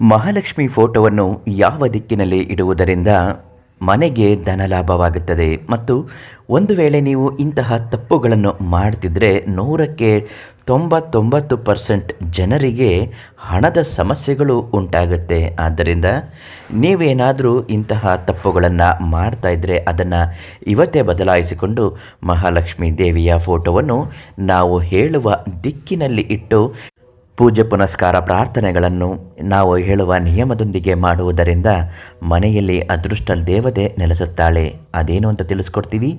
ಮಹಾಲಕ್ಷ್ಮಿ ಫೋಟೋವನ್ನು ಯಾವ ದಿಕ್ಕಿನಲ್ಲಿ ಇಡುವುದರಿಂದ ಮನೆಗೆ ಧನಲಾಭವಾಗುತ್ತದೆ ಮತ್ತು ಒಂದು ವೇಳೆ ನೀವು ಇಂತಹ ತಪ್ಪುಗಳನ್ನು ಮಾಡ್ತಿದ್ರೆ ನೂರಕ್ಕೆ ತೊಂಬತ್ತೊಂಬತ್ತು ಪರ್ಸೆಂಟ್ ಜನರಿಗೆ ಹಣದ ಸಮಸ್ಯೆಗಳು ಉಂಟಾಗುತ್ತೆ. ಆದ್ದರಿಂದ ನೀವೇನಾದರೂ ಇಂತಹ ತಪ್ಪುಗಳನ್ನು ಮಾಡ್ತಾ ಇದ್ದರೆ ಅದನ್ನು ಇವತ್ತೇ ಬದಲಾಯಿಸಿಕೊಂಡು ಮಹಾಲಕ್ಷ್ಮಿ ದೇವಿಯ ಫೋಟೋವನ್ನು ನಾವು ಹೇಳುವ ದಿಕ್ಕಿನಲ್ಲಿ ಇಟ್ಟು ಪೂಜೆ ಪುನಸ್ಕಾರ ಪ್ರಾರ್ಥನೆಗಳನ್ನು ನಾವು ಹೇಳುವ ನಿಯಮದೊಂದಿಗೆ ಮಾಡುವುದರಿಂದ ಮನೆಯಲ್ಲಿ ಅದೃಷ್ಟ ದೇವತೆ ನೆಲೆಸುತ್ತಾಳೆ. ಅದೇನು ಅಂತ ತಿಳಿಸ್ಕೊಡ್ತೀವಿ.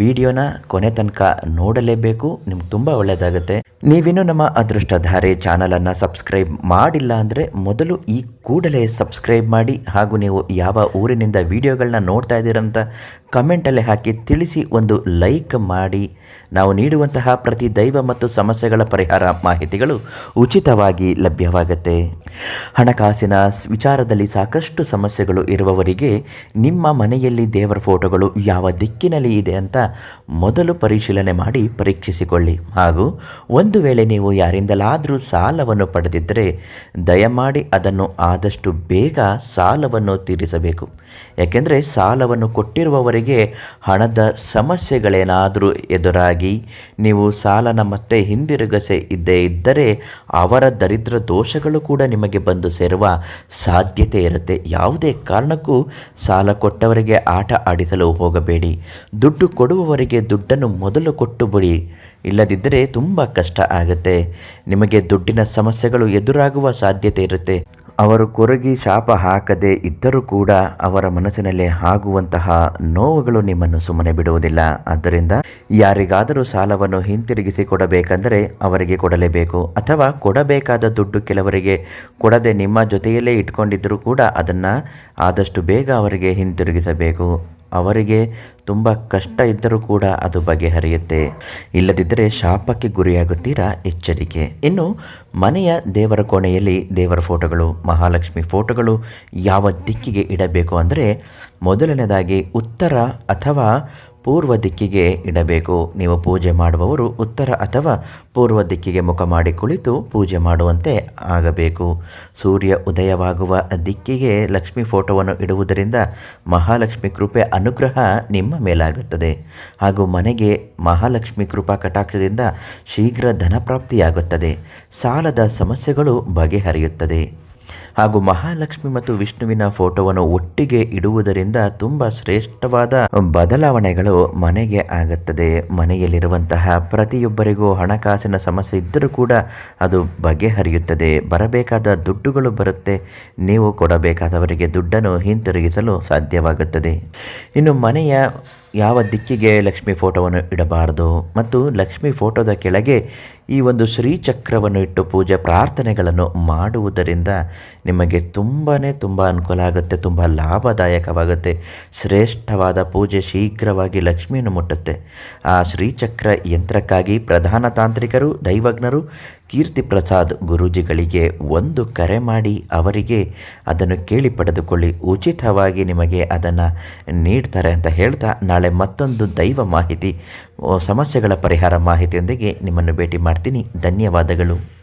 ವಿಡಿಯೋನ ಕೊನೆ ತನಕ ನೋಡಲೇಬೇಕು. ನಿಮ್ಗೆ ತುಂಬ ಒಳ್ಳೆಯದಾಗುತ್ತೆ. ನೀವಿನ್ನೂ ನಮ್ಮ ಅದೃಷ್ಟಧಾರೆ ಚಾನಲನ್ನು ಸಬ್ಸ್ಕ್ರೈಬ್ ಮಾಡಿಲ್ಲ ಅಂದರೆ ಮೊದಲು ಈ ಕೂಡಲೇ ಸಬ್ಸ್ಕ್ರೈಬ್ ಮಾಡಿ ಹಾಗೂ ನೀವು ಯಾವ ಊರಿನಿಂದ ವಿಡಿಯೋಗಳನ್ನ ನೋಡ್ತಾ ಇದ್ದೀರಂತ ಕಮೆಂಟಲ್ಲಿ ಹಾಕಿ ತಿಳಿಸಿ ಒಂದು ಲೈಕ್ ಮಾಡಿ. ನಾವು ನೀಡುವಂತಹ ಪ್ರತಿ ದೈವ ಮತ್ತು ಸಮಸ್ಯೆಗಳ ಪರಿಹಾರ ಮಾಹಿತಿಗಳು ಉಚಿತವಾಗಿ ಲಭ್ಯವಾಗುತ್ತೆ. ಹಣಕಾಸಿನ ವಿಚಾರದಲ್ಲಿ ಸಾಕಷ್ಟು ಸಮಸ್ಯೆಗಳು ಇರುವವರಿಗೆ ನಿಮ್ಮ ಮನೆಯಲ್ಲಿ ದೇವರ ಫೋಟೋಗಳು ಯಾವ ದಿಕ್ಕಿನಲ್ಲಿ ಇದೆ ಅಂತ ಮೊದಲು ಪರಿಶೀಲನೆ ಮಾಡಿ ಪರೀಕ್ಷಿಸಿಕೊಳ್ಳಿ. ಹಾಗೂ ಒಂದು ವೇಳೆ ನೀವು ಯಾರಿಂದಲಾದರೂ ಸಾಲವನ್ನು ಪಡೆದಿದ್ದರೆ ದಯಮಾಡಿ ಅದನ್ನು ಆದಷ್ಟು ಬೇಗ ಸಾಲವನ್ನು ತೀರಿಸಬೇಕು. ಯಾಕೆಂದರೆ ಸಾಲವನ್ನು ಕೊಟ್ಟಿರುವವರಿಗೆ ಹಣದ ಸಮಸ್ಯೆಗಳೇನಾದರೂ ಎದುರಾಗಿ ನೀವು ಸಾಲನ ಮತ್ತೆ ಹಿಂದಿರುಗಸೆ ಇದ್ದೇ ಇದ್ದರೆ ಅವರ ದರಿದ್ರ ದೋಷಗಳು ಕೂಡ ನಿಮಗೆ ಬಂದು ಸೇರುವ ಸಾಧ್ಯತೆ ಇರುತ್ತೆ. ಯಾವುದೇ ಕಾರಣಕ್ಕೂ ಸಾಲ ಕೊಟ್ಟವರಿಗೆ ಆಟ ಆಡಿಸಲು ಹೋಗಬೇಡಿ. ದುಡ್ಡು ಕೊಡುವವರಿಗೆ ದುಡ್ಡನ್ನು ಮೊದಲು ಕೊಟ್ಟು ಬಿಡಿ. ಇಲ್ಲದಿದ್ದರೆ ತುಂಬ ಕಷ್ಟ ಆಗುತ್ತೆ. ನಿಮಗೆ ದುಡ್ಡಿನ ಸಮಸ್ಯೆಗಳು ಎದುರಾಗುವ ಸಾಧ್ಯತೆ ಇರುತ್ತೆ. ಅವರು ಕೊರಗಿ ಶಾಪ ಹಾಕದೆ ಇದ್ದರೂ ಕೂಡ ಅವರ ಮನಸ್ಸಿನಲ್ಲಿ ಆಗುವಂತಹ ನೋವುಗಳು ನಿಮ್ಮನ್ನು ಸುಮ್ಮನೆ ಬಿಡುವುದಿಲ್ಲ. ಆದ್ದರಿಂದ ಯಾರಿಗಾದರೂ ಸಾಲವನ್ನು ಹಿಂತಿರುಗಿಸಿ ಕೊಡಬೇಕೆಂದರೆ ಅವರಿಗೆ ಕೊಡಲೇಬೇಕು. ಅಥವಾ ಕೊಡಬೇಕಾದ ದುಡ್ಡು ಕೆಲವರಿಗೆ ಕೊಡದೆ ನಿಮ್ಮ ಜೊತೆಯಲ್ಲೇ ಇಟ್ಕೊಂಡಿದ್ದರೂ ಕೂಡ ಅದನ್ನು ಆದಷ್ಟು ಬೇಗ ಅವರಿಗೆ ಹಿಂತಿರುಗಿಸಬೇಕು. ಅವರಿಗೆ ತುಂಬ ಕಷ್ಟ ಇದ್ದರೂ ಕೂಡ ಅದು ಬಗೆಹರಿಯುತ್ತೆ. ಇಲ್ಲದಿದ್ದರೆ ಶಾಪಕ್ಕೆ ಗುರಿಯಾಗುತ್ತೀರಾ? ಎಚ್ಚರಿಕೆ. ಇನ್ನು ಮನೆಯ ದೇವರ ಕೋಣೆಯಲ್ಲಿ ದೇವರ ಫೋಟೋಗಳು, ಮಹಾಲಕ್ಷ್ಮಿ ಫೋಟೋಗಳು ಯಾವ ದಿಕ್ಕಿಗೆ ಇಡಬೇಕು ಅಂದರೆ ಮೊದಲನೇದಾಗಿ ಉತ್ತರ ಅಥವಾ ಪೂರ್ವ ದಿಕ್ಕಿಗೆ ಇಡಬೇಕು. ನೀವು ಪೂಜೆ ಮಾಡುವವರು ಉತ್ತರ ಅಥವಾ ಪೂರ್ವ ದಿಕ್ಕಿಗೆ ಮುಖ ಮಾಡಿ ಕುಳಿತು ಪೂಜೆ ಮಾಡುವಂತೆ ಆಗಬೇಕು. ಸೂರ್ಯ ಉದಯವಾಗುವ ದಿಕ್ಕಿಗೆ ಲಕ್ಷ್ಮಿ ಫೋಟೋವನ್ನು ಇಡುವುದರಿಂದ ಮಹಾಲಕ್ಷ್ಮಿ ಕೃಪೆ ಅನುಗ್ರಹ ನಿಮ್ಮ ಮೇಲಾಗುತ್ತದೆ. ಹಾಗೂ ಮನೆಗೆ ಮಹಾಲಕ್ಷ್ಮಿ ಕೃಪಾ ಕಟಾಕ್ಷದಿಂದ ಶೀಘ್ರ ಧನಪ್ರಾಪ್ತಿಯಾಗುತ್ತದೆ ಸಾಲದ ಸಮಸ್ಯೆಗಳು ಬಗೆಹರಿಯುತ್ತದೆ. ಹಾಗೂ ಮಹಾಲಕ್ಷ್ಮಿ ಮತ್ತು ವಿಷ್ಣುವಿನ ಫೋಟೋವನ್ನು ಒಟ್ಟಿಗೆ ಇಡುವುದರಿಂದ ತುಂಬ ಶ್ರೇಷ್ಠವಾದ ಬದಲಾವಣೆಗಳು ಮನೆಗೆ ಆಗುತ್ತದೆ. ಮನೆಯಲ್ಲಿರುವಂತಹ ಪ್ರತಿಯೊಬ್ಬರಿಗೂ ಹಣಕಾಸಿನ ಸಮಸ್ಯೆ ಇದ್ದರೂ ಕೂಡ ಅದು ಬಗೆಹರಿಯುತ್ತದೆ. ಬರಬೇಕಾದ ದುಡ್ಡುಗಳು ಬರುತ್ತೆ. ನೀವು ಕೊಡಬೇಕಾದವರಿಗೆ ದುಡ್ಡನ್ನು ಹಿಂತಿರುಗಿಸಲು ಸಾಧ್ಯವಾಗುತ್ತದೆ. ಇನ್ನು ಮನೆಯ ಯಾವ ದಿಕ್ಕಿಗೆ ಲಕ್ಷ್ಮಿ ಫೋಟೋವನ್ನು ಇಡಬಾರದು ಮತ್ತು ಲಕ್ಷ್ಮಿ ಫೋಟೋದ ಕೆಳಗೆ ಈ ಒಂದು ಶ್ರೀಚಕ್ರವನ್ನು ಇಟ್ಟು ಪೂಜೆ ಪ್ರಾರ್ಥನೆಗಳನ್ನು ಮಾಡುವುದರಿಂದ ನಿಮಗೆ ತುಂಬಾ ತುಂಬ ಅನುಕೂಲ ಆಗುತ್ತೆ, ತುಂಬ ಲಾಭದಾಯಕವಾಗುತ್ತೆ, ಶ್ರೇಷ್ಠವಾದ ಪೂಜೆ ಶೀಘ್ರವಾಗಿ ಲಕ್ಷ್ಮಿಯನ್ನು ಮುಟ್ಟುತ್ತೆ. ಆ ಶ್ರೀಚಕ್ರ ಯಂತ್ರಕ್ಕಾಗಿ ಪ್ರಧಾನ ತಾಂತ್ರಿಕರು, ದೈವಜ್ಞರು ಕೀರ್ತಿ ಪ್ರಸಾದ್ ಗುರೂಜಿಗಳಿಗೆ ಒಂದು ಕರೆ ಮಾಡಿ ಅವರಿಗೆ ಅದನ್ನು ಕೇಳಿ ಪಡೆದುಕೊಳ್ಳಿ. ಉಚಿತವಾಗಿ ನಿಮಗೆ ಅದನ್ನು ನೀಡ್ತಾರೆ ಅಂತ ಹೇಳ್ತಾ ನಾಳೆ ಮತ್ತೊಂದು ದೈವ ಮಾಹಿತಿ, ಸಮಸ್ಯೆಗಳ ಪರಿಹಾರ ಮಾಹಿತಿಯೊಂದಿಗೆ ನಿಮ್ಮನ್ನು ಭೇಟಿ ಮಾಡ್ತೀನಿ. ಧನ್ಯವಾದಗಳು.